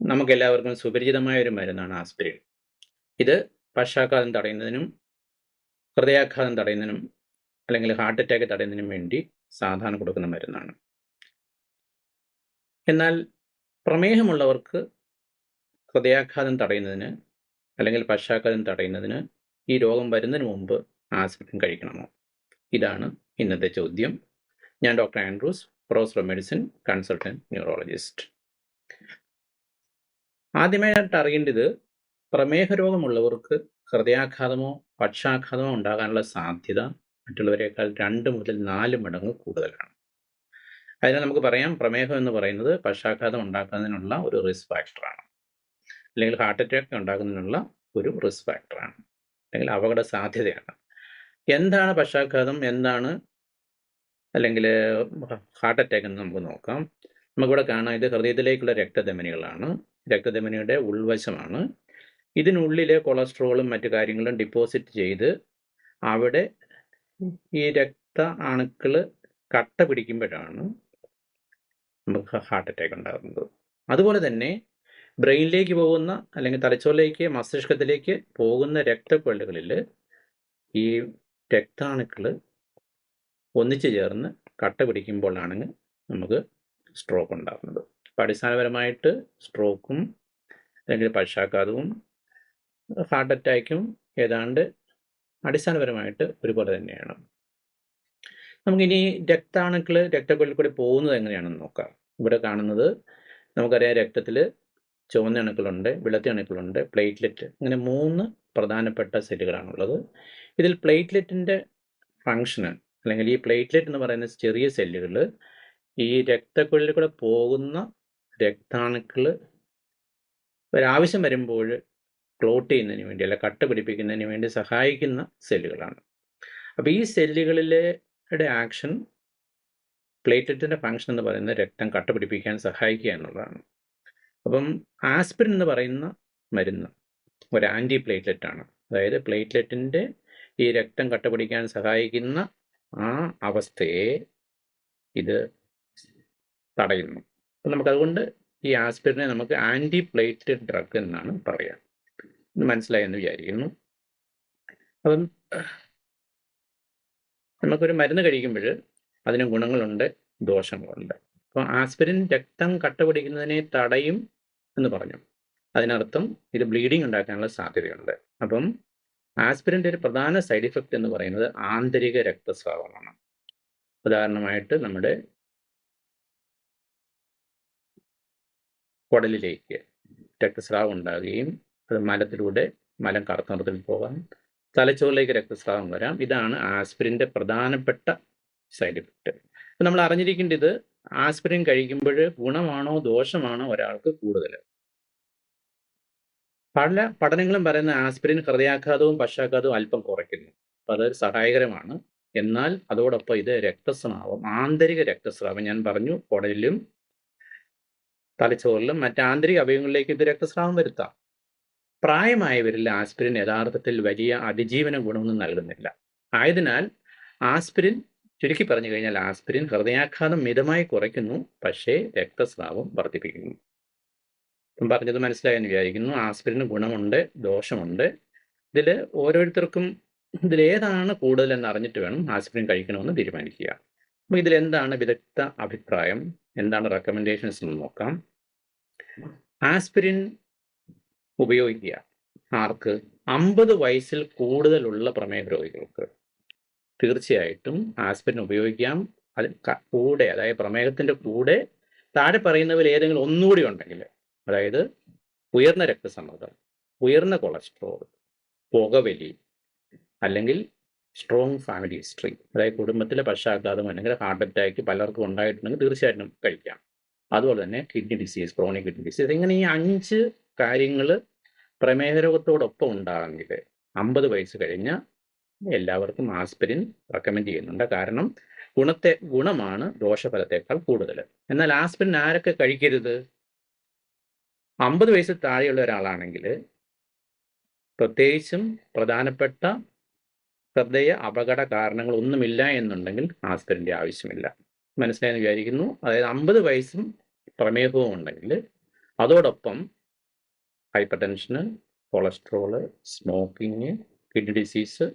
നമുക്കെല്ലാവർക്കും സുപരിചിതമായ ഒരു മരുന്നാണ് ആസ്പിരിൻ. ഇത് പക്ഷാഘാതം തടയുന്നതിനും ഹൃദയാഘാതം തടയുന്നതിനും അല്ലെങ്കിൽ ഹാർട്ട് അറ്റാക്ക് തടയുന്നതിനും വേണ്ടി സാധാരണ കൊടുക്കുന്ന മരുന്നാണ്. എന്നാൽ പ്രമേഹമുള്ളവർക്ക് ഹൃദയാഘാതം തടയുന്നതിന് അല്ലെങ്കിൽ പക്ഷാഘാതം തടയുന്നതിന് ഈ രോഗം വരുന്നതിന് മുമ്പ് ആസ്പിരിൻ കഴിക്കണമോ? ഇതാണ് ഇന്നത്തെ ചോദ്യം. ഞാൻ doctor Andrews, professor of medicine, consultant neurologist. ആദ്യമായിട്ട് അറിയേണ്ടത് പ്രമേഹ രോഗമുള്ളവർക്ക് ഹൃദയാഘാതമോ പക്ഷാഘാതമോ ഉണ്ടാകാനുള്ള സാധ്യത മറ്റുള്ളവരെക്കാൾ രണ്ട് മുതൽ നാല് മടങ്ങ് കൂടുതലാണ്. അതിനാൽ നമുക്ക് പറയാം പ്രമേഹം എന്ന് പറയുന്നത് പക്ഷാഘാതം ഉണ്ടാക്കുന്നതിനുള്ള ഒരു റിസ്ക് ഫാക്ടറാണ്. അല്ലെങ്കിൽ ഹാർട്ട് അറ്റാക്ക് ഉണ്ടാകുന്നതിനുള്ള ഒരു റിസ്ക് ഫാക്ടറാണ്. അല്ലെങ്കിൽ അപകട സാധ്യതയാണ്. എന്താണ് പക്ഷാഘാതം? എന്താണ് അല്ലെങ്കിൽ ഹാർട്ട് അറ്റാക്ക് എന്ന് നമുക്ക് നോക്കാം. നമുക്കിവിടെ കാണാം ഇത് ഹൃദയത്തിലേക്കുള്ള രക്തധമനികളാണ്. രക്തധമനിയുടെ ഉൾവശമാണ്. ഇതിനുള്ളിലെ കൊളസ്ട്രോളും മറ്റു കാര്യങ്ങളും ഡിപ്പോസിറ്റ് ചെയ്ത് അവിടെ ഈ രക്ത അണുക്കൾ കട്ട പിടിക്കുമ്പോഴാണ് നമുക്ക് ഹാർട്ട് അറ്റാക്ക് ഉണ്ടാകുന്നത്. അതുപോലെ തന്നെ ബ്രെയിനിലേക്ക് പോകുന്ന അല്ലെങ്കിൽ തലച്ചോറിലേക്ക് മസ്തിഷ്കത്തിലേക്ക് പോകുന്ന രക്തക്കൊള്ളുകളിൽ ഈ രക്താണുക്കൾ ഒന്നിച്ചു ചേർന്ന് കട്ട പിടിക്കുമ്പോഴാണ് നമുക്ക് സ്ട്രോക്ക് ഉണ്ടാകുന്നത്. അപ്പോൾ അടിസ്ഥാനപരമായിട്ട് സ്ട്രോക്കും അല്ലെങ്കിൽ പക്ഷാഘാതവും ഹാർട്ട് അറ്റാക്കും ഏതാണ്ട് അടിസ്ഥാനപരമായിട്ട് ഒരുപോലെ തന്നെയാണ്. നമുക്കിനി രക്താണുക്കൾ രക്തക്കുഴലിൽ കൂടി പോകുന്നത് എങ്ങനെയാണെന്ന് നോക്കാം. ഇവിടെ കാണുന്നത് നമുക്കറിയാം രക്തത്തിൽ ചുവന്ന അണുക്കളുണ്ട്, വെളുത്ത അണുക്കളുണ്ട്, പ്ലേറ്റ്ലെറ്റ് ഇങ്ങനെ മൂന്ന് പ്രധാനപ്പെട്ട സെല്ലുകളാണുള്ളത്. ഇതിൽ പ്ലേറ്റ്ലെറ്റിന്റെ ഫങ്ഷന് അല്ലെങ്കിൽ ഈ പ്ലേറ്റ്ലെറ്റ് എന്ന് പറയുന്ന ചെറിയ സെല്ലുകൾ ഈ രക്തക്കുഴലിൽ കൂടെ പോകുന്ന രക്താണുക്കൾ ഒരാവശ്യം വരുമ്പോൾ ക്ലോട്ട് ചെയ്യുന്നതിന് വേണ്ടി അല്ല കട്ട പിടിപ്പിക്കുന്നതിന് വേണ്ടി സഹായിക്കുന്ന സെല്ലുകളാണ്. അപ്പോൾ ഈ സെല്ലുകളിലെ ആക്ഷൻ പ്ലേറ്ററ്റിന്റെ ഫങ്ഷൻ എന്ന് പറയുന്നത് രക്തം കട്ട പിടിപ്പിക്കാൻ സഹായിക്കുക എന്നുള്ളതാണ്. അപ്പം ആസ്പിരിൻ എന്ന് പറയുന്ന മരുന്ന് ഒരു ആന്റി പ്ലേറ്റ്ലെറ്റ് ആണ്. അതായത് പ്ലേറ്റ്ലെറ്റിന്റെ ഈ രക്തം കട്ട പിടിക്കാൻ സഹായിക്കുന്ന ആ അവസ്ഥയെ ഇത് തടയുന്നു. അപ്പോൾ നമുക്ക് അതുകൊണ്ട് ഈ ആസ്പിരിനെ നമുക്ക് ആന്റി പ്ലേറ്റ്ലെറ്റ് ഡ്രഗ് എന്നാണ് പറയുക. മനസ്സിലായെന്ന് വിചാരിക്കുന്നു. അപ്പം നമുക്കൊരു മരുന്ന് കഴിക്കുമ്പോൾ അതിന് ഗുണങ്ങളുണ്ട്, ദോഷങ്ങളുണ്ട്. അപ്പോൾ ആസ്പിരിൻ രക്തം കട്ട പിടിക്കുന്നതിനെ തടയും എന്ന് പറഞ്ഞു. അതിനർത്ഥം ഇത് ബ്ലീഡിംഗ് ഉണ്ടാക്കാനുള്ള സാധ്യതയുണ്ട്. അപ്പം ആസ്പിരിന്റെ ഒരു പ്രധാന സൈഡ് ഇഫക്റ്റ് എന്ന് പറയുന്നത് ആന്തരിക രക്തസ്രാവമാണ്. ഉദാഹരണമായിട്ട് നമ്മുടെ കുടലിലേക്ക് രക്തസ്രാവം ഉണ്ടാകുകയും അത് മലത്തിലൂടെ മലം കറുത്ത നിറത്തിൽ പോകാം. തലച്ചോറിലേക്ക് രക്തസ്രാവം വരാം. ഇതാണ് ആസ്പിരിന്റെ പ്രധാനപ്പെട്ട സൈഡ് ഇഫക്റ്റ്. അപ്പം നമ്മൾ അറിഞ്ഞിരിക്കേണ്ടത് ആസ്പിരിൻ കഴിക്കുമ്പോൾ ഗുണമാണോ ദോഷമാണോ ഒരാൾക്ക് കൂടുതൽ? പല പഠനങ്ങളും പറയുന്ന ആസ്പിരിൻ ഹൃദയാഘാതവും പക്ഷാഘാതവും അല്പം കുറയ്ക്കുന്നു. അത് സഹായകരമാണ്. എന്നാൽ അതോടൊപ്പം ഇത് രക്തസ്രാവം ആന്തരിക രക്തസ്രാവം ഞാൻ പറഞ്ഞു കുടലിലും തലച്ചോറിലും മറ്റ് ആന്തരിക അവയവങ്ങളിലേക്ക് ഇത് രക്തസ്രാവം വരുത്താം. പ്രായമായവരിൽ ആസ്പിരിൻ യഥാർത്ഥത്തിൽ വലിയ അതിജീവന ഗുണമൊന്നും നൽകുന്നില്ല. ആയതിനാൽ ആസ്പിരിൻ ചുരുക്കി പറഞ്ഞു കഴിഞ്ഞാൽ ആസ്പിരിൻ ഹൃദയാഘാതം മിതമായി കുറയ്ക്കുന്നു. പക്ഷേ രക്തസ്രാവം വർദ്ധിപ്പിക്കുന്നു. ഇപ്പം പറഞ്ഞത് മനസ്സിലായെന്ന് വിചാരിക്കുന്നു. ആസ്പിരിന് ഗുണമുണ്ട്, ദോഷമുണ്ട്. ഇതിൽ ഓരോരുത്തർക്കും ഇതിലേതാണ് കൂടുതലെന്ന് അറിഞ്ഞിട്ട് വേണം ആസ്പിരിൻ കഴിക്കണമെന്ന് തീരുമാനിക്കുക. അപ്പോൾ ഇതിലെന്താണ് വിദഗ്ധ അഭിപ്രായം? എന്താണ് റെക്കമെൻഡേഷൻസ് എന്ന് നോക്കാം. ആസ്പിരിൻ ഉപയോഗിക്കുക ആർക്ക്? 50 വയസ്സിൽ കൂടുതലുള്ള പ്രമേഹ രോഗികൾക്ക്. തീർച്ചയായിട്ടും ആസ്പിരിൻ ഉപയോഗിക്കാം. അതിൽ കൂടെ അതായത് പ്രമേഹത്തിന്റെ കൂടെ താഴെ പറയുന്നവർ ഏതെങ്കിലും ഒന്നുകൂടി ഉണ്ടെങ്കിൽ അതായത് ഉയർന്ന രക്തസമ്മർദ്ദം, ഉയർന്ന കൊളസ്ട്രോൾ, പുകവലി അല്ലെങ്കിൽ സ്ട്രോങ് ഫാമിലി ഹിസ്റ്ററി അതായത് കുടുംബത്തിലെ പക്ഷാഘാതം അല്ലെങ്കിൽ ഹാർട്ട് അറ്റാക്ക് പലർക്കും ഉണ്ടായിട്ടുണ്ടെങ്കിൽ തീർച്ചയായിട്ടും കഴിക്കാം. അതുപോലെ തന്നെ kidney disease, chronic kidney disease ഇങ്ങനെ ഈ അഞ്ച് കാര്യങ്ങൾ പ്രമേഹ രോഗത്തോടൊപ്പം ഉണ്ടാണെങ്കിൽ 50 വയസ്സ് കഴിഞ്ഞ എല്ലാവർക്കും ആസ്പിരിൻ റെക്കമെൻഡ് ചെയ്യുന്നുണ്ട്. കാരണം ഗുണത്തെ ഗുണമാണ് ദോഷഫലത്തേക്കാൾ കൂടുതൽ. എന്നാൽ ആസ്പിരിൻ ആരൊക്കെ കഴിക്കരുത്? 50 വയസ്സ് താഴെയുള്ള ഒരാളാണെങ്കിൽ പ്രത്യേകിച്ചും പ്രധാനപ്പെട്ട ഹൃദയ അപകട കാരണങ്ങൾ കാരണങ്ങളൊന്നുമില്ല എന്നുണ്ടെങ്കിൽ ആസ്പിരിന്റെ ആവശ്യമില്ല. മനസ്സിലായെന്ന് വിചാരിക്കുന്നു. അതായത് 50 വയസ്സും പ്രമേഹവും ഉണ്ടെങ്കിൽ അതോടൊപ്പം ഹൈപ്പർ ടെൻഷന് കൊളസ്ട്രോൾ സ്മോക്കിങ് കിഡ്നി ഡിസീസ്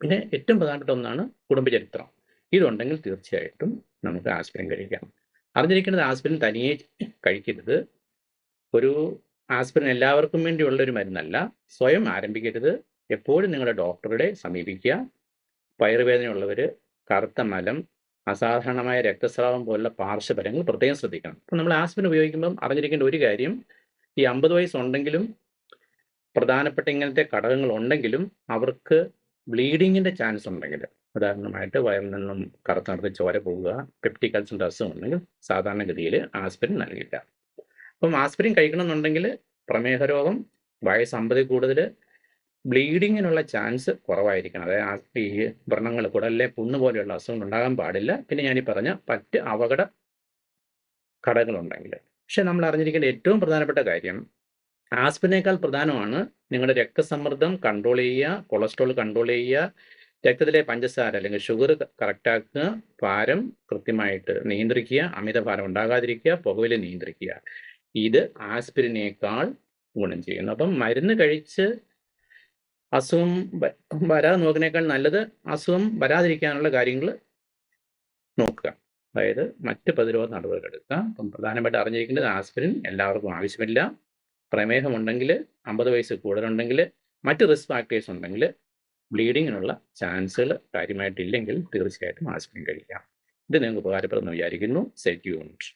പിന്നെ ഏറ്റവും പ്രധാനപ്പെട്ട ഒന്നാണ് കുടുംബചരിത്രം. ഇതുണ്ടെങ്കിൽ തീർച്ചയായിട്ടും നമുക്ക് ആസ്പിരിൻ കഴിക്കാം. അറിഞ്ഞിരിക്കേണ്ടത് ആസ്പിരിൻ തനിയെ കഴിക്കരുത്. ഒരു ആസ്പിരിൻ എല്ലാവർക്കും വേണ്ടിയുള്ള ഒരു മരുന്നല്ല. സ്വയം ആരംഭിക്കരുത്. എപ്പോഴും നിങ്ങളുടെ ഡോക്ടറുടെ സമീപിക്കുക. വയറുവേദനയുള്ളവർ കറുത്ത മലം അസാധാരണമായ രക്തസ്രാവം പോലുള്ള പാർശ്വഫലങ്ങൾ പ്രത്യേകം ശ്രദ്ധിക്കണം. അപ്പം നമ്മൾ ആസ്പിൻ ഉപയോഗിക്കുമ്പം അറിഞ്ഞിരിക്കേണ്ട ഒരു കാര്യം ഈ അമ്പത് വയസ്സുണ്ടെങ്കിലും പ്രധാനപ്പെട്ട ഇങ്ങനത്തെ ഘടകങ്ങൾ ഉണ്ടെങ്കിലും അവർക്ക് ബ്ലീഡിങ്ങിന്റെ ചാൻസ് ഉണ്ടെങ്കിൽ ഉദാഹരണമായിട്ട് വയറിൽ നിന്നും കറുത്ത നടത്തി ചോര പോവുക പെപ്റ്റിക് അൾസറിന്റെ അസുഖം ഉണ്ടെങ്കിൽ സാധാരണഗതിയിൽ ആസ്പിരിൻ നൽകില്ല. അപ്പം ആസ്പിരിൻ കഴിക്കണമെന്നുണ്ടെങ്കിൽ പ്രമേഹ രോഗം വയസ്സ് കൂടുതൽ ബ്ലീഡിങ്ങിനുള്ള ചാൻസ് കുറവായിരിക്കണം. അതായത് ഈ വ്രണങ്ങൾ കുടലിലെ പുണ്ണ് പോലെയുള്ള അസുഖങ്ങൾ ഉണ്ടാകാൻ പാടില്ല. പിന്നെ ഞാൻ ഈ പറഞ്ഞ മറ്റ് അപകട ഘടകങ്ങളുണ്ടെങ്കിൽ. പക്ഷെ നമ്മൾ അറിഞ്ഞിരിക്കേണ്ട ഏറ്റവും പ്രധാനപ്പെട്ട കാര്യം ആസ്പിനേക്കാൾ പ്രധാനമാണ് നിങ്ങളുടെ രക്തസമ്മർദ്ദം കൺട്രോൾ ചെയ്യുക കൊളസ്ട്രോൾ കൺട്രോൾ ചെയ്യുക രക്തത്തിലെ പഞ്ചസാര അല്ലെങ്കിൽ ഷുഗർ കറക്റ്റാക്കുക ഭാരം കൃത്യമായിട്ട് നിയന്ത്രിക്കുക അമിതഭാരം ഉണ്ടാകാതിരിക്കുക പുകവില നിയന്ത്രിക്കുക. ഇത് ആസ്പിരിനേക്കാൾ ഗുണം ചെയ്യുന്നു. അപ്പം മരുന്ന് കഴിച്ച് അസുഖം വരാതെ നോക്കുന്നേക്കാൾ നല്ലത് അസുഖം വരാതിരിക്കാനുള്ള കാര്യങ്ങൾ നോക്കുക. അതായത് മറ്റ് പ്രതിരോധ നടപടികൾ എടുക്കുക. അപ്പം പ്രധാനമായിട്ട് അറിഞ്ഞിരിക്കേണ്ടത് ആസ്പിരിൻ എല്ലാവർക്കും ആവശ്യമില്ല. പ്രമേഹമുണ്ടെങ്കിൽ അമ്പത് വയസ്സ് കൂടുതലുണ്ടെങ്കിൽ മറ്റ് റിസ്ക് ഫാക്ടേഴ്സ് ഉണ്ടെങ്കിൽ ബ്ലീഡിങ്ങിനുള്ള ചാൻസുകൾ കാര്യമായിട്ടില്ലെങ്കിൽ തീർച്ചയായിട്ടും ആസ്പിരിൻ കഴിക്കാം ഇത് നിങ്ങൾക്ക് ഉപകാരപ്പെടുമെന്ന് വിചാരിക്കുന്നു. Set unit